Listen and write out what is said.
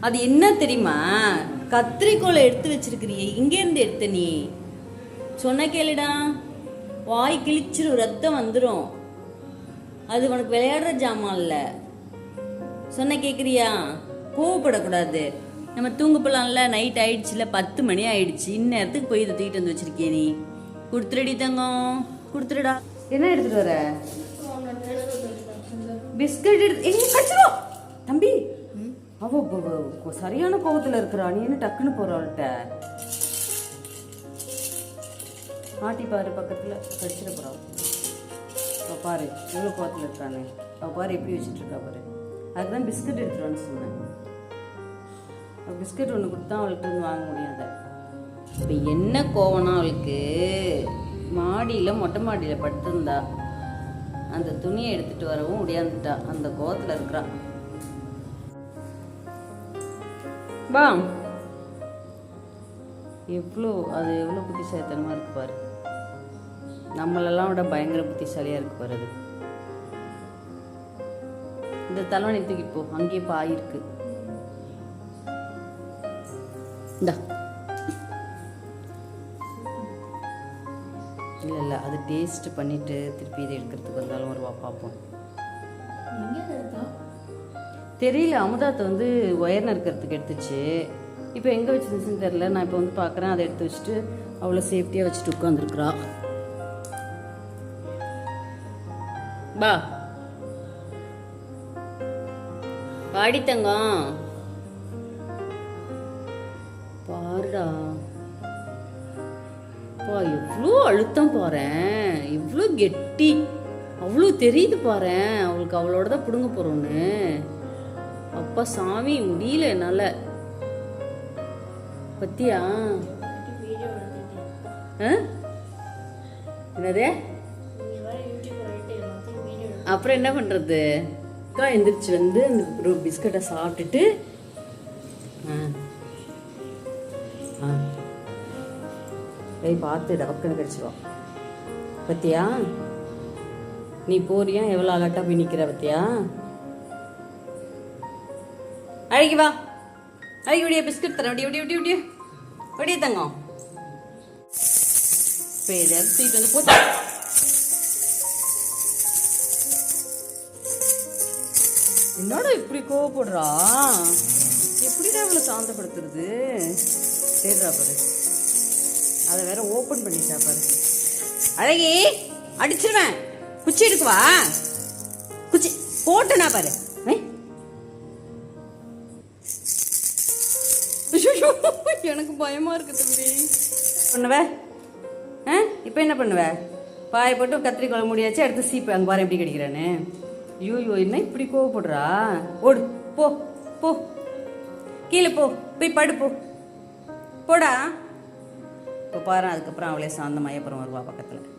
அது என்ன தெரியுமா? கத்திரிக்கோலை எடுத்து வச்சிருக்கிறியே இங்கேருந்து எடுத்த நீ. சொன்ன கேளுடா. வாய் கிழிச்சிரும் ரத்தம் வந்துடும் அது உனக்கு விளையாடுற ஜாமான் இல்ல சொன்ன கேக்குறியா? கோவப்படக்கூடாது. நம்ம தூங்க போலாம்ல நைட் ஆயிடுச்சுல பத்து மணி ஆயிடுச்சு. இந்நேரத்துக்கு போய் இதை தூக்கிட்டு வந்து வச்சிருக்கிய நீ. கொடுத்துருடி தங்கம். கொடுத்துருடா. என்ன எடுத்துட்டு வர? பிஸ்கட் எடுத்து எங்க கச்சிரும் தம்பி. அவ சரியான கோபத்தில் இருக்கிறா. அணியன்னு டக்குன்னு போறாள்கிட்ட ஆட்டி பாரு கடிச்சிட போறா. அவ பாரு எவ்வளோ கோபத்தில் இருக்கானே. அவ பாரு எப்படி வச்சுட்டு இருக்கா பாரு. அதுதான் பிஸ்கட் எடுத்துருவான்னு சொன்னேன். அவ பிஸ்கட் ஒன்று கொடுத்தா அவள்கிட்ட இருந்து வாங்க முடியாத. இப்போ என்ன கோவம்னா அவளுக்கு? மாடியில் மொட்டை மாடியில் படுத்திருந்தா அந்த துணியை எடுத்துகிட்டு வரவும் முடியாந்துட்டா அந்த கோவத்தில் இருக்கிறான் பா எவ்வளோ அது எவ்வளோ புத்திசாலித்தனமாக இருக்கு பாரு. நம்மளெல்லாம் விட பயங்கர புத்திசாலியாக இருக்கு பாரு அது. இந்த தலைவனை தூக்கிட்டு போ. அங்கேயே பாய் இருக்கு. இந்தா. இல்லை இல்லை அது டேஸ்ட் பண்ணிட்டு திருப்பி இதை எடுக்கிறதுக்கு வந்தாலும் ஒரு வா பார்ப்போம் தெரியல அமுதாத்தை வந்து ஒயர் நறுக்கிறதுக்கு எடுத்துச்சு. இப்போ எங்கே வச்சிருந்துச்சுன்னு தெரில நான் இப்போ வந்து பார்க்குறேன் அதை எடுத்து வச்சுட்டு அவ்வளோ சேஃப்டியாக வச்சுட்டு உட்காந்துருக்குறா பா. பாடி தங்கம். பாருடா. பா எவ்வளோ அழுத்தம் பாரேன் எவ்வளோ கெட்டி. அவ்வளோ தெரியுது பாரு அவளுக்கு அவளோட தான் பிடுங்க போகிறோன்னு அப்பா சாமி முடியல என்னால். பத்தியா? ஆ? என்னது? அப்புறம் என்ன பண்ணுறது அக்கா எந்திரிச்சு வந்து அந்த ஒரு பிஸ்கட்டை சாப்பிட்டுட்டு ஆ. பார்த்து டபக்குன்னு கடிச்சிடும் பத்தியா? நீ போறியா? எவ்வளோ அலட்டா போய் நிற்கிற பத்தியா? அழகி வா. அழகி விடிய பிஸ்கட் தரேன். விடிய விடிய விடிய விடிய விடிய தங்கம். இப்போ தூக்கிட்டு வந்து போச்சு என்னடா இப்படி கோவப்படுறா? எப்படிடா இவ்வளோ சாந்தப்படுத்துறது? சரிடா பாரு. அதை வேற ஓப்பன் பண்ணிட்டா பாரு. அழகி அடிச்சிருவேன். குச்சி எடுக்குவா குச்சி போட்டனா பாரு. எனக்கு பயமா இருக்கு தம்பி. பண்ணுவ? ஆ? இப்போ என்ன பண்ணுவ? பாய போட்டு கத்திரிக்கோள் முடியாச்சு அடுத்து சீப்பு அங்கே பாரு எப்படி கிடைக்கிறானு ஐயோ என்ன இப்படி கோவப்படுறா? ஓடு போ போ. கீழே போ போய் படு போ. போடா. இப்போ பாரு அதுக்கப்புறம் அவளே சாந்தமாய அப்புறம் வருவா பக்கத்தில்.